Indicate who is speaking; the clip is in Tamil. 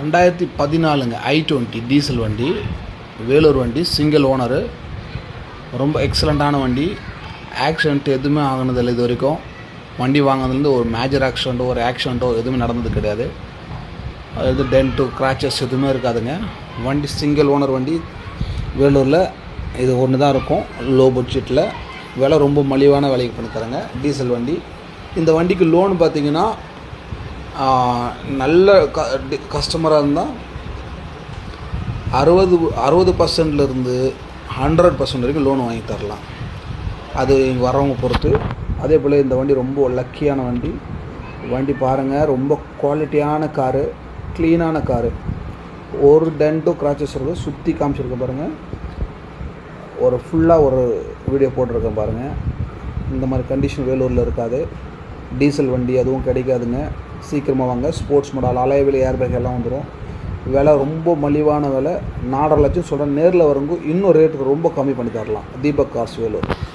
Speaker 1: ரெண்டாயிரத்தி பதினாலுங்க ஐ டுவெண்ட்டி டீசல் வண்டி வேலூர் வண்டி சிங்கிள் ஓனரு ரொம்ப எக்ஸலண்ட்டான வண்டி. ஆக்சிடெண்ட் எதுவுமே ஆகினதில்லை இது வரைக்கும் வண்டி வாங்கினதுலேருந்து ஒரு மேஜர் ஆக்சிடெண்ட்டோ ஒரு ஆக்சிடெண்ட்டோ எதுவுமே நடந்தது கிடையாது. அது டென்ட்டு கிராச்சஸ் எதுவுமே இருக்காதுங்க. வண்டி சிங்கிள் ஓனர் வண்டி. வேலூரில் இது ஒன்று தான் இருக்கும் லோ. பட்ஜெட்டில் விலை ரொம்ப மலிவான விலைக்கு பண்ணி தரேங்க டீசல் வண்டி. இந்த வண்டிக்கு லோன் பார்த்தீங்கன்னா நல்ல க கஸ்டமராக இருந்தால் அறுபது அறுபது பர்சன்ட்லேருந்து ஹண்ட்ரட் பர்சன்ட் வரைக்கும் லோன் வாங்கி தரலாம். அது இங்கே வரவங்க பொறுத்து. அதே போல் இந்த வண்டி ரொம்ப லக்கியான வண்டி. வண்டி பாருங்கள் ரொம்ப குவாலிட்டியான காரு க்ளீனான காரு ஒரு டென்ட்டோ கிராச்சஸ் இருக்கும் சுற்றி காமிச்சிருக்கேன் பாருங்கள் ஒரு ஃபுல்லாக ஒரு வீடியோ போட்டிருக்கேன் பாருங்கள் இந்த மாதிரி கண்டிஷன் வேலூரில் இருக்காது. டீசல் வண்டி அதுவும் கிடைக்காதுங்க. சீக்கிரமாக வாங்க. ஸ்போர்ட்ஸ் மாடல் அலைவில் ஏர்பேக் எல்லாம் வந்துடும் விலை ரொம்ப மலிவான விலை. நாலரை லட்சம் சொல்கிறேன் நேரில் வரவங்க இன்னும் ரேட்டுக்கு ரொம்ப கம்மி பண்ணி தரலாம். தீபக் கார்ஸ் வேலூர்